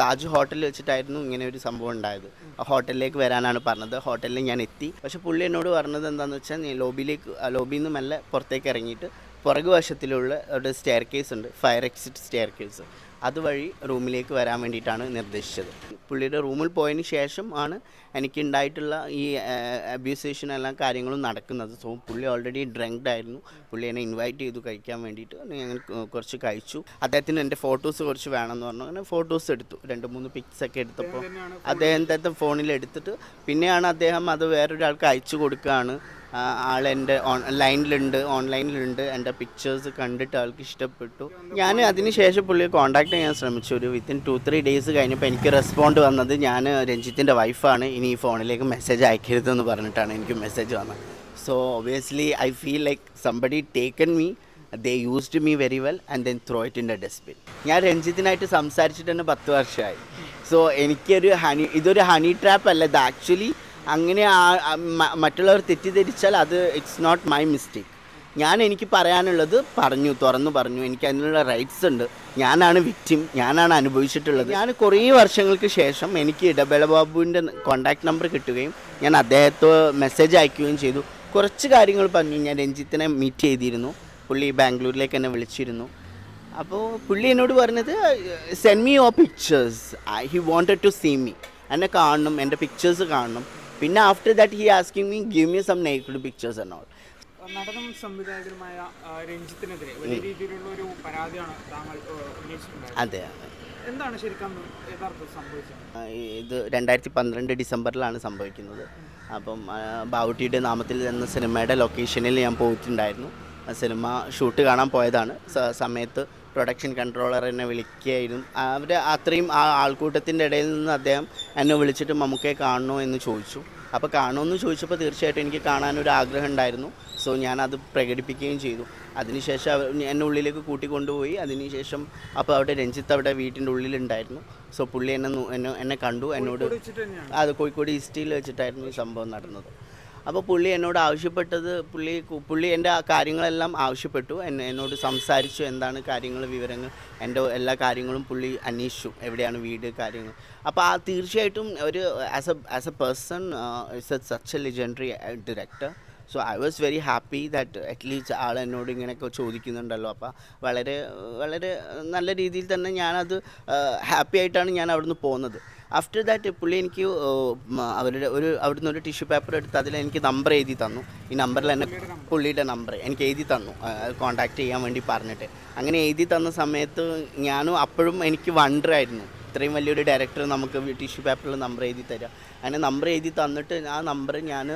താജ് ഹോട്ടലിൽ വെച്ചിട്ടായിരുന്നു ഇങ്ങനെ ഒരു സംഭവം ഉണ്ടായത്. ആ ഹോട്ടലിലേക്ക് വരാനാണ് പറഞ്ഞത്. ഹോട്ടലിൽ ഞാൻ എത്തി. പക്ഷെ പുള്ളി എന്നോട് പറഞ്ഞത് എന്താണെന്ന് വെച്ചാൽ നീ ലോബിയിലേക്ക് ലോബിയിൽ നിന്ന് മെല്ലെ പുറത്തേക്ക് ഇറങ്ങിയിട്ട് പുറകു വശത്തിലുള്ള ഒരു സ്റ്റെയർ കേസ് ഉണ്ട്. ഫയർ എക്സിറ്റ് സ്റ്റെയർ കേസ് അതുവഴി റൂമിലേക്ക് വരാൻ വേണ്ടിയിട്ടാണ് നിർദ്ദേശിച്ചത്. പുള്ളിയുടെ റൂമിൽ പോയതിന് ശേഷം ആണ് എനിക്ക് ഉണ്ടായിട്ടുള്ള ഈ അബ്യൂസേഷൻ എല്ലാം കാര്യങ്ങളും നടക്കുന്നത്. സോ പുള്ളി ഓൾറെഡി ഡ്രങ്ക്ഡ് ആയിരുന്നു. പുള്ളി എന്നെ ഇൻവൈറ്റ് ചെയ്തു കഴിക്കാൻ വേണ്ടിയിട്ട്. ഞങ്ങൾ കുറച്ച് കഴിച്ചു. അദ്ദേഹത്തിന് എന്റെ ഫോട്ടോസ് കുറച്ച് വേണമെന്ന് പറഞ്ഞു. അങ്ങനെ ഫോട്ടോസ് എടുത്തു. രണ്ട് മൂന്ന് പിക്സ് ഒക്കെ എടുത്തപ്പോൾ അദ്ദേഹത്തെ ഫോണിൽ എടുത്തിട്ട് പിന്നെയാണ് അദ്ദേഹം അത് വേറൊരാൾക്ക് അയച്ചു കൊടുക്കുകയാണ്. ആൾ എന്റെ ഓൺലൈനിലുണ്ട് ഓൺലൈനിലുണ്ട്. എന്റെ പിക്ചേഴ്സ് കണ്ടിട്ട് ആൾക്ക് ഇഷ്ടപ്പെട്ടു. ഞാൻ അതിന് ശേഷം പുള്ളിയെ കോൺടാക്ട് ചെയ്യാൻ ശ്രമിച്ചു. ഒരു വിത്തിൻ ടു ത്രീ ഡേയ്സ് കഴിഞ്ഞപ്പോൾ എനിക്ക് റെസ്പോണ്ട് വന്നത് ഞാൻ രഞ്ജിത്തിന്റെ വൈഫാണ് ഇനി ഈ ഫോണിലേക്ക് മെസ്സേജ് അയക്കരുതെന്ന് പറഞ്ഞിട്ടാണ് എനിക്ക് മെസ്സേജ് വന്നത്. So obviously I feel like somebody taken me they used me very well and then throw it in the dustbin ഞാൻ രഞ്ജിത്തിനായിട്ട് സംസാരിച്ചിട്ട് തന്നെ പത്ത് വർഷമായി. സോ എനിക്കൊരു ഹണി ഇതൊരു ഹണി ട്രാപ്പ് അല്ല. ഇത് ആക്ച്വലി അങ്ങനെ മറ്റുള്ളവർ തെറ്റിദ്ധരിച്ചാൽ അത് ഇറ്റ്സ് നോട്ട് മൈ മിസ്റ്റേക്ക് ഞാൻ എനിക്ക് പറയാനുള്ളത് പറഞ്ഞു തുറന്നു പറഞ്ഞു. എനിക്ക് അതിനുള്ള റൈറ്റ്സ് ഉണ്ട്. ഞാനാണ് വിക്റ്റിം ഞാനാണ് അനുഭവിച്ചിട്ടുള്ളത്. ഞാൻ കുറേ വർഷങ്ങൾക്ക് ശേഷം എനിക്ക് ഇടബേള ബാബുവിന്റെ കോൺടാക്ട് നമ്പർ കിട്ടുകയും ഞാൻ അദ്ദേഹത്തെ മെസ്സേജ് അയക്കുകയും ചെയ്തു. കുറച്ച് കാര്യങ്ങൾ പറഞ്ഞു. ഞാൻ രഞ്ജിത്തിനെ മീറ്റ് ചെയ്തിരുന്നു. പുള്ളി ബാംഗ്ലൂരിലേക്ക് എന്നെ വിളിച്ചിരുന്നു. അപ്പോൾ പുള്ളി എന്നോട് പറഞ്ഞത് send me your pictures he wanted to see me എന്നെ കാണണം. എന്റെ പിക്ചേഴ്സ് കാണണം. പിന്നെ after that he asking me give me some naked pictures and all നടനും സംവിധായകനുമായ രഞ്ജിത്തിനെതിരെ വലിയ രീതിയിലുള്ള ഒരു പരാതിയാണ് താങ്കൾ അതെ അതെ. എന്താണ് ശരിക്കും യഥാർത്ഥത്തിൽ സംഭവിച്ചത്? ഇത് രണ്ടായിരത്തി പന്ത്രണ്ട് ഡിസംബറിലാണ് സംഭവിക്കുന്നത്. അപ്പം ബാവുട്ടിയുടെ നാമത്തിൽ എന്ന സിനിമയുടെ ലൊക്കേഷനിൽ ഞാൻ പോയിട്ടുണ്ടായിരുന്നു. ആ സിനിമ ഷൂട്ട് കാണാൻ പോയതാണ്. സമയത്ത് പ്രൊഡക്ഷൻ കൺട്രോളർ എന്നെ വിളിക്കുകയായിരുന്നു. അവർ അത്രയും ആ ആൾക്കൂട്ടത്തിന്റെ ഇടയിൽ നിന്ന് അദ്ദേഹം എന്നെ വിളിച്ചിട്ട് മമ്മൂക്കയെ കാണണോ എന്ന് ചോദിച്ചു. അപ്പോൾ കാണുമെന്ന് ചോദിച്ചപ്പോൾ തീർച്ചയായിട്ടും എനിക്ക് കാണാനൊരു ആഗ്രഹം ഉണ്ടായിരുന്നു. സോ ഞാനത് പ്രകടിപ്പിക്കുകയും ചെയ്തു. അതിനുശേഷം അവർ എന്നെ ഉള്ളിലേക്ക് കൂട്ടിക്കൊണ്ടുപോയി. അതിനുശേഷം അപ്പോൾ അവിടെ രഞ്ജിത്ത് അവിടെ വീട്ടിന്റെ ഉള്ളിലുണ്ടായിരുന്നു. സോ പുള്ളി എന്നെ എന്നെ എന്നെ കണ്ടു. എന്നോട് അത് കോഴിക്കോട് ഈസ്റ്റിൽ വെച്ചിട്ടായിരുന്നു ഈ സംഭവം നടന്നത്. അപ്പോൾ പുള്ളി എന്നോട് ആവശ്യപ്പെട്ടത് പുള്ളി പുള്ളി എന്റെ ആ കാര്യങ്ങളെല്ലാം ആവശ്യപ്പെട്ടു. എന്നെ എന്നോട് സംസാരിച്ചു എന്താണ് കാര്യങ്ങൾ വിവരങ്ങൾ എന്റെ എല്ലാ കാര്യങ്ങളും പുള്ളി അന്വേഷിച്ചു. എവിടെയാണ് വീട് കാര്യങ്ങൾ. അപ്പോൾ ആ തീർച്ചയായിട്ടും ഒരു as a as a person it's a such a legendary director so I was very happy that at least ആൾ എന്നോട് ഇങ്ങനെയൊക്കെ ചോദിക്കുന്നുണ്ടല്ലോ. അപ്പോൾ വളരെ വളരെ നല്ല രീതിയിൽ തന്നെ ഞാനത് ഹാപ്പി ആയിട്ടാണ് ഞാൻ അവിടുന്ന് പോകുന്നത് ആഫ്റ്റർ ദാറ്റ് പുള്ളി എനിക്ക് അവരുടെ ഒരു അവിടുന്ന് ഒരു ടിഷ്യൂ പേപ്പർ എടുത്ത് അതിൽ എനിക്ക് നമ്പർ എഴുതി തന്നു. ഈ നമ്പറിൽ എന്നെ പുള്ളിയുടെ നമ്പർ എനിക്ക് എഴുതി തന്നു. കോൺടാക്റ്റ് ചെയ്യാൻ വേണ്ടി പറഞ്ഞിട്ട്. അങ്ങനെ എഴുതി തന്ന സമയത്ത് ഞാനും അപ്പോഴും എനിക്ക് വണ്ടർ ആയിരുന്നു. ഇത്രയും വലിയൊരു ഡയറക്ടർ നമുക്ക് ടിഷ്യൂ പേപ്പറിൽ നമ്പർ എഴുതി തരിക അങ്ങനെ നമ്പർ എഴുതി തന്നിട്ട് ആ നമ്പർ ഞാൻ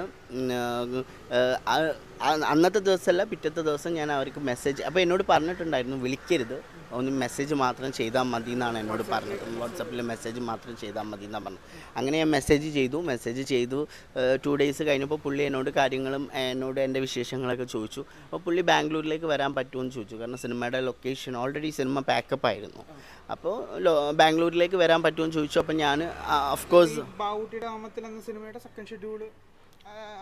അന്നത്തെ ദിവസമല്ല പിറ്റത്തെ ദിവസം ഞാൻ അവർക്ക് മെസ്സേജ് അപ്പോൾ എന്നോട് പറഞ്ഞിട്ടുണ്ടായിരുന്നു വിളിക്കരുത്. ഒന്ന് മെസ്സേജ് മാത്രം ചെയ്താൽ മതി എന്നാണ് എന്നോട് പറഞ്ഞത്. വാട്സപ്പിൽ മെസ്സേജ് മാത്രം ചെയ്താൽ മതി എന്നാണ് പറഞ്ഞത്. അങ്ങനെ ഞാൻ മെസ്സേജ് ചെയ്തു. മെസ്സേജ് ചെയ്തു. ടു ഡേയ്സ് കഴിഞ്ഞപ്പോൾ പുള്ളി എന്നോട് കാര്യങ്ങളും എന്നോട് എന്റെ വിശേഷങ്ങളൊക്കെ ചോദിച്ചു. അപ്പോൾ പുള്ളി ബാംഗ്ലൂരിലേക്ക് വരാൻ പറ്റുമോ എന്ന് ചോദിച്ചു. കാരണം സിനിമയുടെ ലൊക്കേഷൻ ഓൾറെഡി സിനിമ പാക്കപ്പ് ആയിരുന്നു. അപ്പോൾ ബാംഗ്ലൂരിലേക്ക് വരാൻ പറ്റുമോ എന്ന് ചോദിച്ചു. അപ്പോൾ ഞാൻ ഓഫ് കോഴ്സ് സിനിമയുടെ സെക്കൻഡ് ഷെഡ്യൂൾ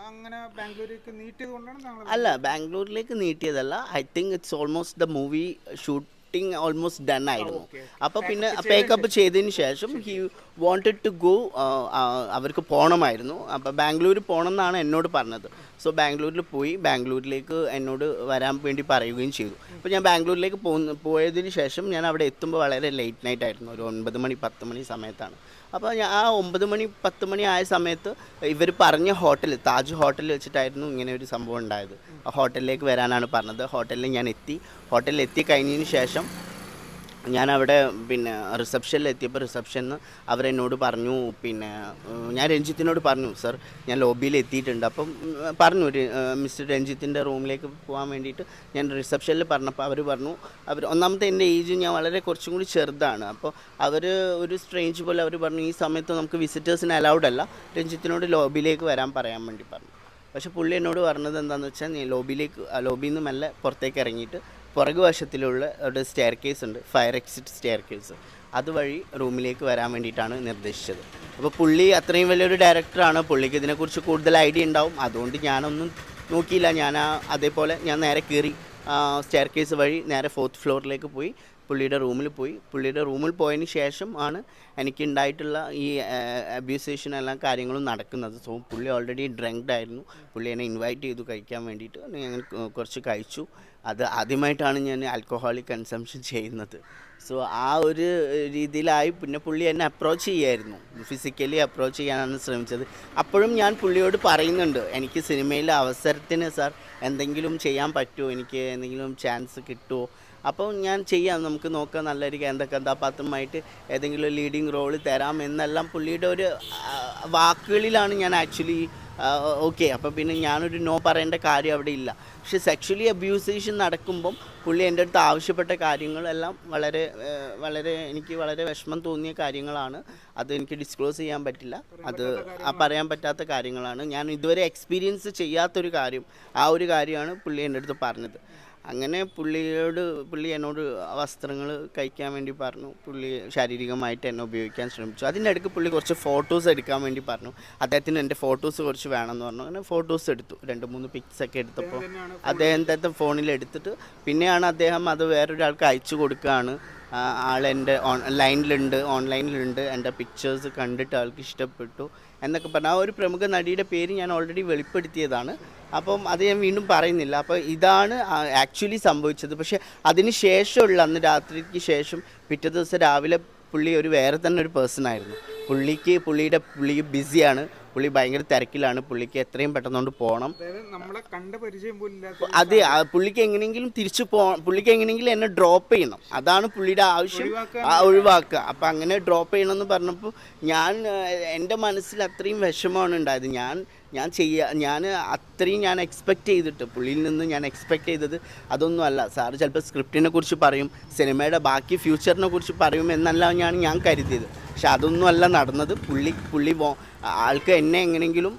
അങ്ങനെ ബാംഗ്ലൂരിലേക്ക് നീട്ടിയത് കൊണ്ടാണ് അല്ല ബാംഗ്ലൂരിലേക്ക് നീട്ടിയതല്ല. I think it's almost the movie shooting almost done ആയിരുന്നു. അപ്പോൾ പിന്നെ പേക്കപ്പ് ചെയ്തതിന് ശേഷം ഹി വോണ്ടഡ് ടു ഗോ അവർക്ക് പോകണമായിരുന്നു അപ്പോൾ ബാംഗ്ലൂർ പോകണം എന്നാണ് എന്നോട് പറഞ്ഞത്. സോ ബാംഗ്ലൂരിൽ പോയി ബാംഗ്ലൂരിലേക്ക് എന്നോട് വരാൻ വേണ്ടി പറയുകയും ചെയ്തു. അപ്പോൾ ഞാൻ ബാംഗ്ലൂരിലേക്ക് പോയതിന് ശേഷം ഞാൻ അവിടെ എത്തുമ്പോൾ വളരെ ലേറ്റ് നൈറ്റ് ആയിരുന്നു. ഒരു ഒൻപത് മണി പത്ത് മണി സമയത്താണ്. അപ്പോൾ ഞാൻ ആ ഒമ്പത് മണി പത്ത് മണി ആയ സമയത്ത് ഇവർ പറഞ്ഞ ഹോട്ടൽ താജ് ഹോട്ടലിൽ വെച്ചിട്ടായിരുന്നു ഇങ്ങനെ ഒരു സംഭവം ഉണ്ടായത്. ആ ഹോട്ടലിലേക്ക് വരാനാണ് പറഞ്ഞത്. ഹോട്ടലിൽ ഞാൻ എത്തി. ഹോട്ടലിൽ എത്തി കഴിഞ്ഞതിന് ശേഷം ഞാൻ അവിടെ പിന്നെ റിസപ്ഷനിൽ എത്തിയപ്പോൾ റിസപ്ഷനിൽ അവരെന്നോട് പറഞ്ഞു പിന്നെ ഞാൻ രഞ്ജിത്തിനോട് പറഞ്ഞു സർ ഞാൻ ലോബിയിൽ എത്തിയിട്ടുണ്ട് അപ്പം പറഞ്ഞു മിസ്റ്റർ രഞ്ജിത്തിന്റെ റൂമിലേക്ക് പോകാൻ വേണ്ടിയിട്ട് ഞാൻ റിസപ്ഷനിൽ പറഞ്ഞപ്പോൾ അവർ പറഞ്ഞു അവർ ഒന്നാമത്തെ എന്റെ ഏജ് ഞാൻ വളരെ കുറച്ചും കൂടി ചെറുതാണ്. അപ്പോൾ അവർ ഒരു സ്ട്രേഞ്ച് പോലെ അവർ പറഞ്ഞു ഈ സമയത്ത് നമുക്ക് വിസിറ്റേഴ്സിന് അലൗഡ് അല്ല രഞ്ജിത്തിനോട് ലോബിയിലേക്ക് വരാൻ പറയാൻ വേണ്ടി പറഞ്ഞു. പക്ഷേ പുള്ളി എന്നോട് പറഞ്ഞത് എന്താണെന്ന് വെച്ചാൽ നീ ലോബിയിലേക്ക് ലോബിയിൽ നിന്ന് മെല്ലെ പുറത്തേക്ക് ഇറങ്ങിയിട്ട് പുറകു വശത്തിലുള്ള ഒരു സ്റ്റെയർ കേസ് ഉണ്ട് ഫയർ എക്സിറ്റ് സ്റ്റെയർ കേസ് അതുവഴി റൂമിലേക്ക് വരാൻ വേണ്ടിയിട്ടാണ് നിർദ്ദേശിച്ചത്. അപ്പോൾ പുള്ളി അത്രയും വലിയൊരു ഡയറക്ടറാണ് പുള്ളിക്ക് ഇതിനെക്കുറിച്ച് കൂടുതൽ ഐഡിയ ഉണ്ടാവും. അതുകൊണ്ട് ഞാനൊന്നും നോക്കിയില്ല. ഞാൻ അതേപോലെ ഞാൻ നേരെ കയറി സ്റ്റെയർ കേസ് വഴി നേരെ ഫോർത്ത് ഫ്ലോറിലേക്ക് പോയി പുള്ളിയുടെ റൂമിൽ പോയി. പുള്ളിയുടെ റൂമിൽ പോയതിന് ശേഷം ആണ് എനിക്കുണ്ടായിട്ടുള്ള ഈ അബ്യൂസേഷൻ എല്ലാം കാര്യങ്ങളും നടക്കുന്നത്. സോ പുള്ളി ഓൾറെഡി ഡ്രങ്ക്ഡ് ആയിരുന്നു. പുള്ളി എന്നെ ഇൻവൈറ്റ് ചെയ്തു കഴിക്കാൻ വേണ്ടിയിട്ട്. ഞങ്ങൾ കുറച്ച് കഴിച്ചു. അത് ആദ്യമായിട്ടാണ് ഞാൻ ആൽക്കഹോളിക് കൺസംഷൻ ചെയ്യുന്നത്. സോ ആ ഒരു രീതിയിലായി പിന്നെ പുള്ളി എന്നെ അപ്രോച്ച് ചെയ്യായിരുന്നു. ഫിസിക്കലി അപ്രോച്ച് ചെയ്യാനാണ് ശ്രമിച്ചത്. അപ്പോഴും ഞാൻ പുള്ളിയോട് പറയുന്നുണ്ട് എനിക്ക് സിനിമയിലെ അവസരത്തിന് സാർ എന്തെങ്കിലും ചെയ്യാൻ പറ്റുമോ? എനിക്ക് എന്തെങ്കിലും ചാൻസ് കിട്ടുമോ? അപ്പോൾ ഞാൻ ചെയ്യാം. നമുക്ക് നോക്കാം. നല്ലൊരു കേന്ദ്ര കഥാപാത്രമായിട്ട് ഏതെങ്കിലും ലീഡിങ് റോൾ തരാം എന്നെല്ലാം പുള്ളിയുടെ ഒരു വാക്കുകളിലാണ് ഞാൻ ആക്ച്വലി ഓക്കെ അപ്പോൾ പിന്നെ ഞാനൊരു നോ പറയേണ്ട കാര്യം അവിടെ ഇല്ല. പക്ഷെ സെക്ഷലി അബ്യൂസേഷൻ നടക്കുമ്പം പുള്ളി എന്റെ അടുത്ത് ആവശ്യപ്പെട്ട കാര്യങ്ങളെല്ലാം വളരെ വളരെ എനിക്ക് വളരെ വിഷമം തോന്നിയ കാര്യങ്ങളാണ്. അത് എനിക്ക് ഡിസ്ക്ലോസ് ചെയ്യാൻ പറ്റില്ല. അത് പറയാൻ പറ്റാത്ത കാര്യങ്ങളാണ്. ഞാൻ ഇതുവരെ എക്സ്പീരിയൻസ് ചെയ്യാത്തൊരു കാര്യം ആ ഒരു കാര്യമാണ് പുള്ളി എന്റെ അടുത്ത് പറഞ്ഞത്. അങ്ങനെ പുള്ളിയോട് പുള്ളി എന്നോട് വസ്ത്രങ്ങൾ കഴിക്കാൻ വേണ്ടി പറഞ്ഞു. പുള്ളി ശാരീരികമായിട്ട് എന്നെ ഉപയോഗിക്കാൻ ശ്രമിച്ചു. അതിന്റെ അടുക്ക് പുള്ളി കുറച്ച് ഫോട്ടോസ് എടുക്കാൻ വേണ്ടി പറഞ്ഞു. അദ്ദേഹത്തിന് എന്റെ ഫോട്ടോസ് കുറച്ച് വേണമെന്ന് പറഞ്ഞു. അങ്ങനെ ഫോട്ടോസ് എടുത്തു. രണ്ട് മൂന്ന് പിക്സ് ഒക്കെ എടുത്തപ്പോൾ അദ്ദേഹത്തെ ഫോണിൽ എടുത്തിട്ട് പിന്നെയാണ് അദ്ദേഹം അത് വേറൊരാൾക്ക് അയച്ചു കൊടുക്കുകയാണ്. ആൾ ആളെന്റെ ഓൺ ലൈനിലുണ്ട് ഓൺലൈനിലുണ്ട്. എന്റെ പിക്ചേഴ്സ് കണ്ടിട്ട് ആൾക്ക് ഇഷ്ടപ്പെട്ടു എന്നൊക്കെ പറഞ്ഞു. ആ ഒരു പ്രമുഖ നടിയുടെ പേര് ഞാൻ ഓൾറെഡി വെളിപ്പെടുത്തിയതാണ്. അപ്പം അത് ഞാൻ വീണ്ടും പറയുന്നില്ല. അപ്പോൾ ഇതാണ് ആക്ച്വലി സംഭവിച്ചത്. പക്ഷേ അതിന് ശേഷമുള്ള അന്ന് രാത്രിക്ക് ശേഷം പിറ്റേ ദിവസം രാവിലെ പുള്ളി ഒരു വേറെ തന്നെ ഒരു പേഴ്സൺ ആയിരുന്നു. പുള്ളിക്ക് പുള്ളിയുടെ പുള്ളി ബിസിയാണ്. പുള്ളി ഭയങ്കര തിരക്കിലാണ്. പുള്ളിക്ക് എത്രയും പെട്ടെന്നുകൊണ്ട് പോകണം അതെ പുള്ളിക്ക് എങ്ങനെയെങ്കിലും തിരിച്ചു പോ പുള്ളിക്ക് എങ്ങനെയെങ്കിലും എന്നെ ഡ്രോപ്പ് ചെയ്യണം. അതാണ് പുള്ളിയുടെ ആവശ്യം. ഒഴിവാക്കുക. അപ്പം അങ്ങനെ ഡ്രോപ്പ് ചെയ്യണമെന്ന് പറഞ്ഞപ്പോൾ ഞാൻ എന്റെ മനസ്സിൽ അത്രയും വിഷമമാണ് ഉണ്ടായത്. ഞാൻ ഞാൻ ചെയ്യുക ഞാൻ അത്രയും ഞാൻ എക്സ്പെക്റ്റ് ചെയ്തിട്ട് പുള്ളിയിൽ നിന്ന് ഞാൻ എക്സ്പെക്റ്റ് ചെയ്തത് അതൊന്നും അല്ല. സാറ് ചിലപ്പോൾ സ്ക്രിപ്റ്റിനെ കുറിച്ച് പറയും സിനിമയുടെ ബാക്കി ഫ്യൂച്ചറിനെ കുറിച്ച് പറയും എന്നല്ല ഞാൻ ഞാൻ കരുതിയത്. പക്ഷെ അതൊന്നും അല്ല നടന്നത്. പുള്ളി പുള്ളി ആൾക്ക് എന്നെ എങ്ങനെയെങ്കിലും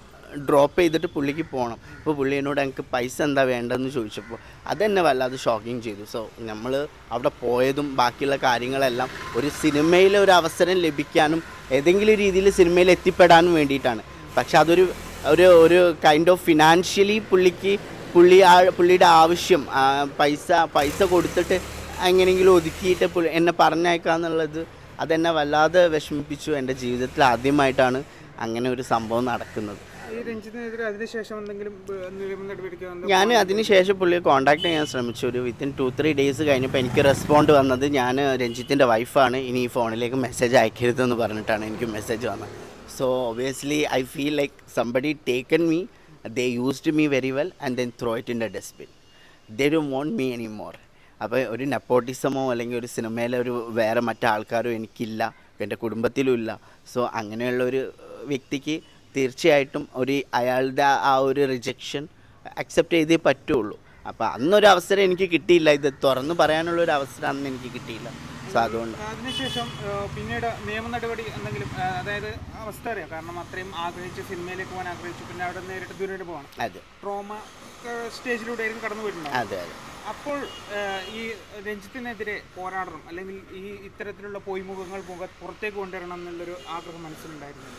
ഡ്രോപ്പ് ചെയ്തിട്ട് പുള്ളിക്ക് പോകണം ഇപ്പോൾ പുള്ളി എന്നോട് എനിക്ക് പൈസ എന്താ വേണ്ടതെന്ന് ചോദിച്ചപ്പോൾ അതെന്നെ വല്ലാതെ ഷോക്കിങ് ചെയ്തു. സോ നമ്മൾ അവിടെ പോയതും ബാക്കിയുള്ള കാര്യങ്ങളെല്ലാം ഒരു സിനിമയിലെ ഒരു അവസരം ലഭിക്കാനും ഏതെങ്കിലും രീതിയിൽ സിനിമയിൽ എത്തിപ്പെടാനും വേണ്ടിയിട്ടാണ്. പക്ഷെ അതൊരു ഒരു ഒരു കൈൻഡ് ഓഫ് ഫിനാൻഷ്യലി പുള്ളിക്ക് പുള്ളി ആ പുള്ളിയുടെ ആവശ്യം പൈസ പൈസ കൊടുത്തിട്ട് എങ്ങനെയെങ്കിലും ഒതുക്കിയിട്ട് എന്നെ പറഞ്ഞേക്കാന്നുള്ളത് അതെന്നെ വല്ലാതെ വിഷമിപ്പിച്ചു എന്റെ ജീവിതത്തിൽ ആദ്യമായിട്ടാണ് അങ്ങനെ ഒരു സംഭവം നടക്കുന്നത്. അതിനുശേഷം ഞാൻ അതിന് ശേഷം പുള്ളിയെ കോൺടാക്ട് ചെയ്യാൻ ശ്രമിച്ചു. ഒരു വിത്തിൻ ടു ത്രീ ഡേയ്സ് കഴിഞ്ഞപ്പോൾ എനിക്ക് റെസ്പോണ്ട് വന്നത് ഞാൻ രഞ്ജിത്തിന്റെ വൈഫാണ് ഇനി ഈ ഫോണിലേക്ക് മെസ്സേജ് അയക്കരുതെന്ന് പറഞ്ഞിട്ടാണ് എനിക്ക് മെസ്സേജ് വന്നത്. So obviously I feel like somebody taken me they used me very well and then throw it in the dustbin they do want me any more അപ്പോൾ ഒരു നെപ്പോട്ടിസമോ അല്ലെങ്കിൽ ഒരു സിനിമയിലെ ഒരു വേറെ മറ്റാൾക്കാരോ എനിക്കില്ല എന്റെ കുടുംബത്തിലും ഇല്ല. സോ അങ്ങനെയുള്ള ഒരു വ്യക്തിക്ക് തീർച്ചയായിട്ടും ഒരു അയാളുടെ ആ ഒരു റിജക്ഷൻ അക്സെപ്റ്റ് ചെയ്തേ പറ്റുള്ളൂ. അപ്പോൾ അന്നൊരു അവസരം എനിക്ക് കിട്ടിയില്ല. ഇത് തുറന്ന് പറയാനുള്ള ഒരു അവസരം അന്ന് എനിക്ക് കിട്ടിയില്ല. അതുകൊണ്ട്. അതിനുശേഷം പിന്നീട് നിയമ നടപടി എന്തെങ്കിലും അതായത് അവസ്ഥ അറിയാം? കാരണം അത്രയും ആഗ്രഹിച്ച് സിനിമയിലേക്ക് പോകാൻ ആഗ്രഹിച്ചു പിന്നെ അവിടെ നേരിട്ട് ദുരനുഭവമാണ് പോകണം. അതെ. ട്രോമ സ്റ്റേജിലൂടെ ആയിരിക്കും കടന്നു പോയിട്ടുണ്ടാവും അതെ അതെ. അപ്പോൾ ഈ രഞ്ജിത്തിനെതിരെ പോരാടണം അല്ലെങ്കിൽ ഈ ഇത്തരത്തിലുള്ള പൊയ്മുഖങ്ങൾ പുറത്തേക്ക് കൊണ്ടുവരണം എന്നുള്ളൊരു ആഗ്രഹം മനസ്സിലുണ്ടായിരുന്നു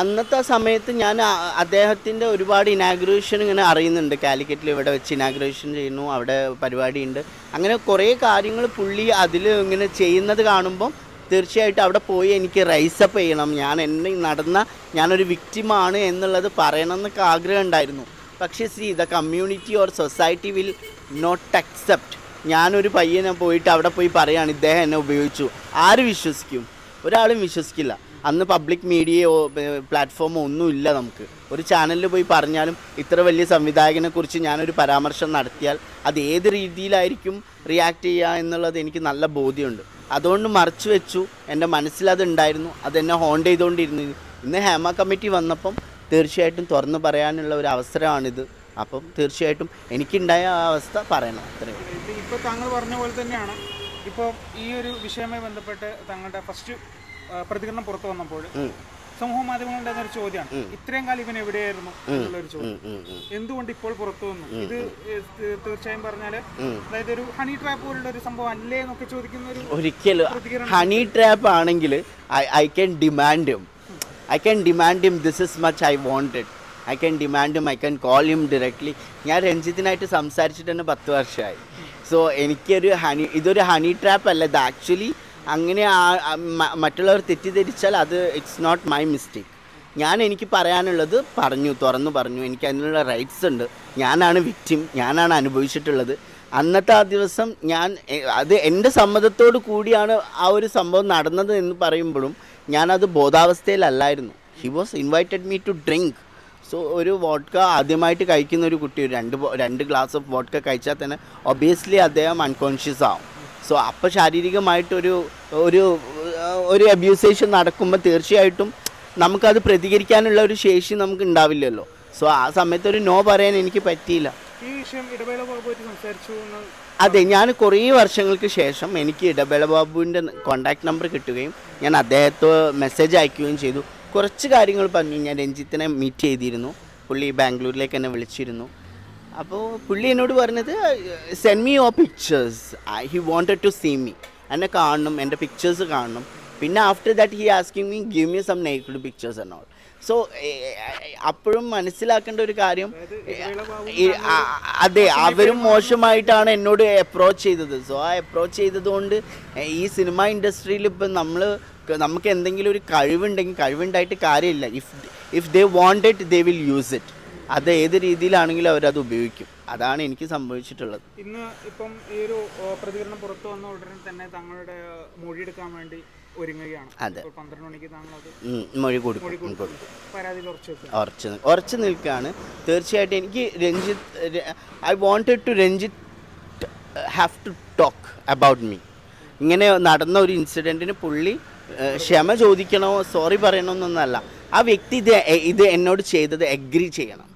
അന്നത്തെ സമയത്ത് ഞാൻ അദ്ദേഹത്തിന്റെ ഒരുപാട് ഇനാഗ്രേഷൻ ഇങ്ങനെ അറിയുന്നുണ്ട്. കാലിക്കറ്റിൽ ഇവിടെ വെച്ച് ഇനാഗ്രേഷൻ ചെയ്യുന്നു അവിടെ പരിപാടിയുണ്ട്. അങ്ങനെ കുറേ കാര്യങ്ങൾ പുള്ളി അതിൽ ഇങ്ങനെ ചെയ്യുന്നത് കാണുമ്പം തീർച്ചയായിട്ടും അവിടെ പോയി എനിക്ക് റൈസപ്പ് ചെയ്യണം. ഞാൻ എന്നെ നടന്ന ഞാനൊരു വിക്റ്റിമാണ് എന്നുള്ളത് പറയണം എന്നൊക്കെ ആഗ്രഹം ഉണ്ടായിരുന്നു. പക്ഷേ see the community or society will not accept ഞാനൊരു പയ്യനെ പോയിട്ട് അവിടെ പോയി പറയുകയാണ് ഇദ്ദേഹം എന്നെ ഉപയോഗിച്ചു. ആര് വിശ്വസിക്കും? ഒരാളും വിശ്വസിക്കില്ല. അന്ന് പബ്ലിക് മീഡിയയോ പ്ലാറ്റ്ഫോമോ ഒന്നുമില്ല നമുക്ക്. ഒരു ചാനലിൽ പോയി പറഞ്ഞാലും ഇത്ര വലിയ സംവിധായകനെ കുറിച്ച് ഞാനൊരു പരാമർശം നടത്തിയാൽ അത് ഏത് രീതിയിലായിരിക്കും റിയാക്ട് ചെയ്യുക എന്നുള്ളത് എനിക്ക് നല്ല ബോധ്യമുണ്ട്. അതുകൊണ്ട് മറച്ചു വെച്ചു. എന്റെ മനസ്സിലത് ഉണ്ടായിരുന്നു അതെന്നെ ഹോണ്ട് ചെയ്തുകൊണ്ടിരുന്നു. ഇന്ന് ഹേമ കമ്മിറ്റി വന്നപ്പം തീർച്ചയായിട്ടും തുറന്നു പറയാനുള്ള ഒരു അവസരമാണിത്. അപ്പം തീർച്ചയായിട്ടും എനിക്കുണ്ടായ ആ അവസ്ഥ പറയണം. അത്രയും ഇപ്പോൾ താങ്കൾ പറഞ്ഞ പോലെ തന്നെയാണ്. ഇപ്പോൾ ഈ ഒരു വിഷയവുമായി ബന്ധപ്പെട്ട് താങ്കളുടെ ഫസ്റ്റ് പ്രതികരണം പുറത്തു വന്നപ്പോൾ സമൂഹ മാധ്യമങ്ങളുടെ ഒരു ചോദ്യമാണ് ഇത്രയും കാലം ഇവൻ എവിടെയായിരുന്നു എന്നുള്ളൊരു ചോദ്യം. എന്തുകൊണ്ട് ഇപ്പോൾ പുറത്തു വന്നു? ഇത് തീർച്ചയായും പറഞ്ഞാൽ അതായത് ഒരു ഹണി ട്രാപ്പ് പോലുള്ള ഒരു സംഭവം അല്ലേ എന്നൊക്കെ ചോദിക്കുന്ന ഒരു ഒരിക്കലും ഹണി ട്രാപ്പ് ആണെങ്കിൽ I I can demand him I can demand him this is much I wanted I can demand him I can call him directly ഞാൻ രഞ്ജിത്തിനായിട്ട് സംസാരിച്ചിട്ട് തന്നെ പത്ത് വർഷമായി. സോ എനിക്കൊരു ഹണി ഇതൊരു ഹണി ട്രാപ്പ് അല്ല. ഇത് ആക്ച്വലി അങ്ങനെ മറ്റുള്ളവർ തെറ്റിദ്ധരിച്ചാൽ അത് ഇറ്റ്സ് നോട്ട് മൈ മിസ്റ്റേക്ക് ഞാൻ എനിക്ക് പറയാനുള്ളത് പറഞ്ഞു തുറന്നു പറഞ്ഞു. എനിക്ക് അതിനുള്ള റൈറ്റ്സ് ഉണ്ട്. ഞാനാണ് വിക്റ്റിം ഞാനാണ് അനുഭവിച്ചിട്ടുള്ളത്. അന്നത്തെ ആ ദിവസം ഞാൻ അത് എന്റെ സമ്മതത്തോട് കൂടിയാണ് ആ ഒരു സംഭവം നടന്നത് എന്ന് പറയുമ്പോഴും ഞാനത് ബോധാവസ്ഥയിലല്ലായിരുന്നു. He was invited me to drink so ഒരു വോഡ്ക ആദ്യമായിട്ട് കഴിക്കുന്ന ഒരു കുട്ടി രണ്ട് രണ്ട് ഗ്ലാസ് ഓഫ് വോഡ്ക കഴിച്ചാൽ തന്നെ ഒബിയസ്ലി അദ്ദേഹം അൺകോൺഷ്യസ് ആവും. സോ അപ്പോൾ ശാരീരികമായിട്ടൊരു ഒരു ഒരു അബ്യൂസേഷൻ നടക്കുമ്പോൾ തീർച്ചയായിട്ടും നമുക്കത് പ്രതികരിക്കാനുള്ള ഒരു ശേഷി നമുക്ക് ഉണ്ടാവില്ലല്ലോ സോ ആ സമയത്ത് ഒരു നോ പറയാൻ എനിക്ക് പറ്റിയില്ല. അതെ ഞാൻ കുറേ വർഷങ്ങൾക്ക് ശേഷം എനിക്ക് ഇടവേള ബാബുവിന്റെ കോണ്ടാക്ട് നമ്പർ കിട്ടുകയും ഞാൻ അദ്ദേഹത്തെ മെസ്സേജ് അയക്കുകയും ചെയ്തു. കുറച്ച് കാര്യങ്ങൾ പറഞ്ഞു. ഞാൻ രഞ്ജിത്തിനെ മീറ്റ് ചെയ്തിരുന്നു. പുള്ളി ബാംഗ്ലൂരിലേക്ക് എന്നെ വിളിച്ചിരുന്നു. അപ്പോൾ പുള്ളി എന്നോട് പറഞ്ഞത് send me your pictures he wanted to see me എന്നെ കാണണം എന്റെ പിക്ചേഴ്സ് കാണണം. പിന്നെ after that he asking me give me some naked pictures and all so അപ്പോഴും മനസ്സിലാക്കേണ്ട ഒരു കാര്യം അതെ അവരും മോശമായിട്ടാണ് എന്നോട് അപ്രോച്ച് ചെയ്തത്. സോ ആ അപ്രോച്ച് ചെയ്തതുകൊണ്ട് ഈ സിനിമ ഇൻഡസ്ട്രിയിൽ ഇപ്പം നമ്മൾ നമുക്ക് എന്തെങ്കിലും ഒരു കഴിവുണ്ടെങ്കിൽ കഴിവുണ്ടായിട്ട് കാര്യമില്ല. If if they want it they will use it അത് ഏത് രീതിയിലാണെങ്കിലും അവരത് ഉപയോഗിക്കും. അതാണ് എനിക്ക് സംഭവിച്ചിട്ടുള്ളത്. ഇന്ന് ഇപ്പം ഈ ഒരു പ്രതികരണം പുറത്തു വന്ന ഉടനെ തന്നെ തങ്ങളുടെ മൊഴിയെടുക്കാൻ വേണ്ടി ഒരുങ്ങുകയാണ്. അതെ. പന്ത്രണ്ട് മണിക്ക് താങ്കൾ മൊഴി കൊടുക്കും. പരാതിയിൽ ഉറച്ചു നിൽക്കുകയാണ്. തീർച്ചയായിട്ടും എനിക്ക് Ranjith I wanted to Ranjith have to talk about me ഇങ്ങനെ നടന്ന ഒരു ഇൻസിഡന്റിന് പുള്ളി ക്ഷമ ചോദിക്കണോ സോറി പറയണമെന്നൊന്നല്ല ആ വ്യക്തി ഇത് ഇത് എന്നോട് ചെയ്തത് എഗ്രി ചെയ്യണം.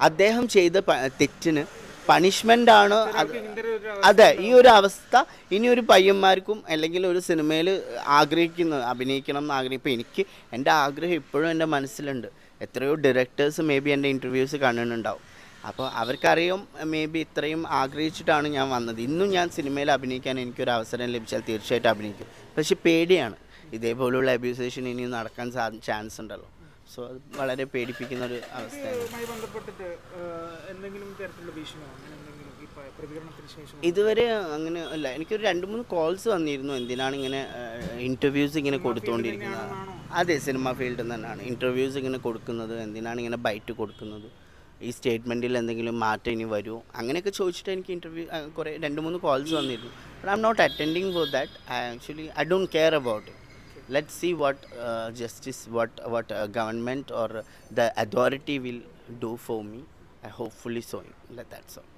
അദ്ദേഹം ചെയ്ത തെറ്റിന് പണിഷ്മെന്റ് ആണ് അത് ഈ ഒരു അവസ്ഥ ഇനി ഒരു പയ്യന്മാർക്കും അല്ലെങ്കിൽ ഒരു സിനിമയിൽ ആഗ്രഹിക്കുന്നത് അഭിനയിക്കണം എന്ന് ആഗ്രഹിക്കും എനിക്ക് എന്റെ ആഗ്രഹം ഇപ്പോഴും എന്റെ മനസ്സിലുണ്ട്. എത്രയോ ഡയറക്ടേഴ്സ് മേ ബി എന്റെ ഇന്റർവ്യൂസ് കാണുന്നുണ്ടാവും. അപ്പോൾ അവർക്കറിയാം മേ ബി ഇത്രയും ആഗ്രഹിച്ചിട്ടാണ് ഞാൻ വന്നത്. ഇന്നും ഞാൻ സിനിമയിൽ അഭിനയിക്കാൻ എനിക്കൊരു അവസരം ലഭിച്ചാൽ തീർച്ചയായിട്ടും അഭിനയിക്കും. പക്ഷെ പേടിയാണ്. ഇതേപോലുള്ള അബ്യൂസേഷൻ ഇനിയും നടക്കാൻ സാ ചാൻസ് ഉണ്ടല്ലോ. സോ അത് വളരെ പേടിപ്പിക്കുന്ന ഒരു അവസ്ഥ ബന്ധപ്പെട്ടിട്ട് എന്തെങ്കിലും തരത്തിലുള്ള ഭീഷണിയോ അങ്ങനെ എന്തെങ്കിലും ഈ പ- പ്രതികരണത്തിന് ശേഷം ഇതുവരെ അങ്ങനെ അല്ല എനിക്കൊരു രണ്ട് മൂന്ന് കോൾസ് വന്നിരുന്നു എന്തിനാണ് ഇങ്ങനെ ഇന്റർവ്യൂസ് ഇങ്ങനെ കൊടുത്തുകൊണ്ടിരിക്കുന്നത് അതെ സിനിമ ഫീൽഡിൽ തന്നെയാണ്. ഇന്റർവ്യൂസ് ഇങ്ങനെ കൊടുക്കുന്നത് എന്തിനാണ് ഇങ്ങനെ ബൈറ്റ് കൊടുക്കുന്നത്? ഈ സ്റ്റേറ്റ്മെന്റിൽ എന്തെങ്കിലും മാറ്റം ഇനി വരുമോ അങ്ങനെയൊക്കെ ചോദിച്ചിട്ട് എനിക്ക് ഇന്റർവ്യൂ കുറേ രണ്ട് മൂന്ന് കോൾസ് വന്നിരുന്നു. But I'm not attending for that I actually I don't care about it let's see what uh, justice what what uh, government or the authority will do for me i hopefully so that that's all